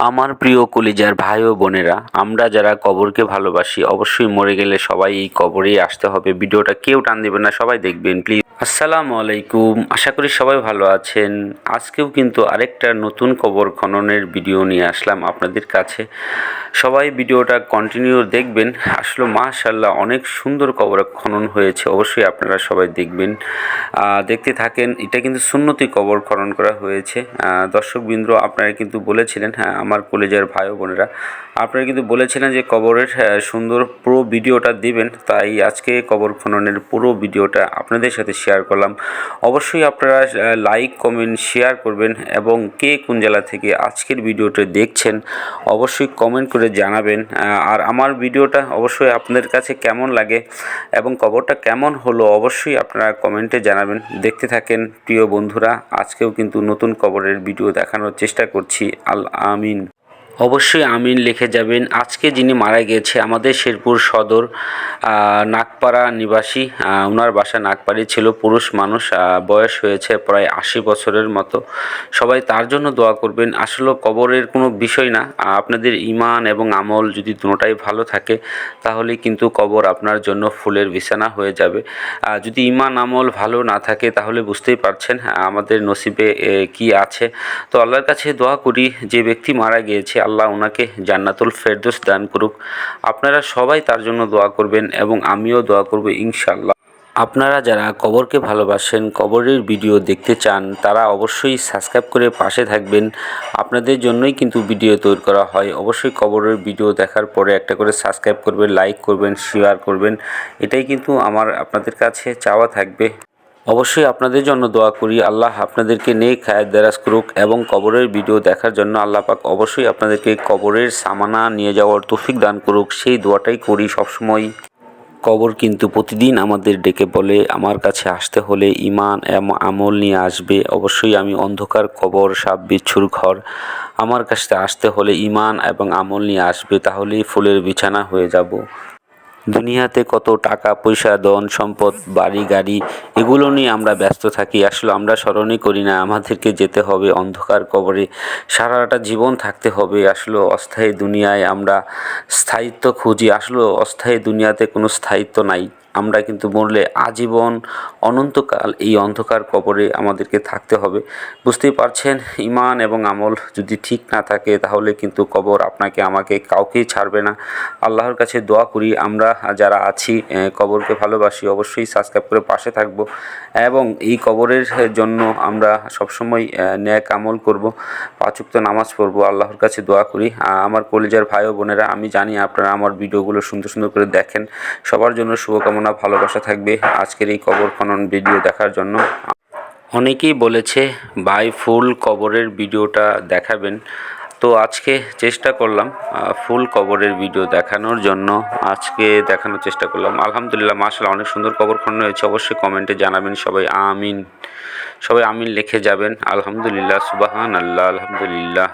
আমার প্রিয় কলিজার ভাই ও বোনেরা, আমরা যারা কবরকে ভালোবাসি, অবশ্যই মরে গেলে সবাই এই কবরেই আসতে হবে। ভিডিওটা কেউ টান দেবেন না, সবাই দেখবেন প্লিজ আসসালামু আলাইকুম, আশা করি সবাই ভালো আছেন। আজকেও কিন্তু আরেকটা নতুন কবর খননের ভিডিও নিয়ে আসলাম আপনাদের কাছে। সবাই ভিডিওটা কন্টিনিউ দেখবেন। আসলে মাশাল্লাহ অনেক সুন্দর কবর খনন হয়েছে, অবশ্যই আপনারা সবাই দেখবেন। দেখতে থাকেন, এটা কিন্তু সুন্নতি কবর খনন করা হয়েছে। দর্শকবৃন্দ, আপনারা কিন্তু বলেছিলেন হ্যাঁ আমার কলেজের ভাই বোনেরা। আপনারা কিন্তু বলেছিলেন যে কবরের সুন্দর পুরো ভিডিওটা দিবেন, তাই আজকে কবর খননের পুরো ভিডিওটা আপনাদের সাথে শেয়ার করলাম। অবশ্যই আপনারা লাইক কমেন্ট শেয়ার করবেন এবং কে কোন জেলা থেকে আজকের ভিডিওটা দেখছেন, অবশ্যই কমেন্ট করে জানাবেন। আর আমার ভিডিওটা অবশ্যই আপনাদের কাছে কেমন লাগে এবং কবরটা কেমন হলো, অবশ্যই আপনারা কমেন্টে জানাবেন। দেখতে থাকেন প্রিয় বন্ধুরা, আজকেও কিন্তু নতুন কবরের ভিডিও দেখানোর চেষ্টা করছি। আল, আমিন। অবশ্যই আমিন লিখে যাবেন। আজকে যিনি মারা গিয়েছে আমাদের শেরপুর সদর নাগপাড়া নিবাসী ওনার বাসা নাগপাড়ি ছিল, পুরুষ মানুষ বয়স হয়েছে প্রায় আশি বছরের মতো। সবাই তার জন্য দোয়া করবেন। আসলে কবরের কোনো বিষয় না আপনাদের ইমান এবং আমল যদি দুটোটাই ভালো থাকে, তাহলে কিন্তু কবর আপনার জন্য ফুলের বিছানা হয়ে যাবে। যদি ইমান আমল ভালো না থাকে, তাহলে বুঝতেই পারছেন আমাদের নসিবে কি আছে। তো আল্লাহর কাছে দোয়া করি, যে ব্যক্তি মারা গিয়েছে আল্লাহ ওনাকে জান্নাতুল ফেরদৌস দান করুক। আপনারা সবাই তার জন্য দোয়া করবেন এবং আমিও দোয়া করব ইনশাল্লাহ আপনারা যারা কবরকে ভালোবাসেন, কবরের ভিডিও দেখতে চান, তারা অবশ্যই সাবস্ক্রাইব করে পাশে থাকবেন। আপনাদের জন্যই কিন্তু ভিডিও তৈরি করা হয়। অবশ্যই কবরের ভিডিও দেখার পরে একটা করে সাবস্ক্রাইব করবেন, লাইক করবেন শেয়ার করবেন। এটাই কিন্তু আমার, আপনাদের কাছে চাওয়া থাকবে। অবশ্যই আপনাদের জন্য দোয়া করি। আল্লাহ আপনাদেরকে নেক হায়াত দেরাজ করুক এবং কবরের ভিডিও দেখার জন্য আল্লাহ পাক অবশ্যই আপনাদেরকে কবরের সামানা নিয়ে যাওয়ার তৌফিক দান করুক। সেই দোয়াটাই করি সবসময়। কবর কিন্তু প্রতিদিন আমাদের ডেকে বলে, আমার কাছে আসতে হলে ইমান আমল নিয়ে আসবে। অবশ্যই আমি অন্ধকার কবর, সাপ, বিচ্ছুর ঘর আমার কাছে আসতে হলে ইমান এবং আমল নিয়ে আসবে। তাহলেই ফুলের বিছানা হয়ে যাব। দুনিয়াতে কত টাকা, পয়সা, ধন, সম্পদ, বাড়ি, গাড়ি, এগুলো নিয়ে আমরা ব্যস্ত থাকি। আসলে আমরা স্মরণই করি না, আমাদেরকে যেতে হবে অন্ধকার কবরে। সারাটা জীবন থাকতে হবে। আসলে অস্থায়ী দুনিয়ায় আমরা স্থায়িত্ব খুঁজি। আসলে অস্থায়ী দুনিয়াতে কোনো স্থায়িত্ব নাই। আমরা কিন্তু মরলে আজীবন অনন্তকাল এই অন্ধকার কবরে আমাদেরকে থাকতে হবে। বুঝতেই পারছেন ইমান এবং আমল যদি ঠিক না থাকে, তাহলে কিন্তু কবর আপনাকে, আমাকে কাউকেই ছাড়বে না। আল্লাহর কাছে দোয়া করি, আমরা যারা আছি কবরকে ভালোবাসি, অবশ্যই সাবস্ক্রাইব করে পাশে থাকব এবং এই কবরের জন্য আমরা সবসময় ন্যাক আমল করব, পাঁচুক্ত নামাজ পড়ব। আল্লাহর কাছে দোয়া করি। আমার কলেজার ভাই ও বোনেরা, আমি জানি আপনারা আমার ভিডিওগুলো সুন্দর সুন্দর করে দেখেন। সবার জন্য শুভকামনা ভালোবাসা থাকবে। আজকের এই কবর খনন ভিডিও দেখার জন্য অনেকেই বলেছে, ভাই, ফুল কবরের ভিডিওটা দেখাবেন। তো আজকে চেষ্টা করলাম ফুল কবরের ভিডিও দেখানোর জন্য আজকে দেখানোর চেষ্টা করলাম। আলহামদুলিল্লাহ মাসাল অনেক সুন্দর কবর খনন হয়েছে। অবশ্যই কমেন্টে জানাবেন, সবাই আমিন সবাই আমিন লিখে যাবেন। আলহামদুলিল্লাহ সুবাহান আল্লাহ আলহামদুলিল্লাহ।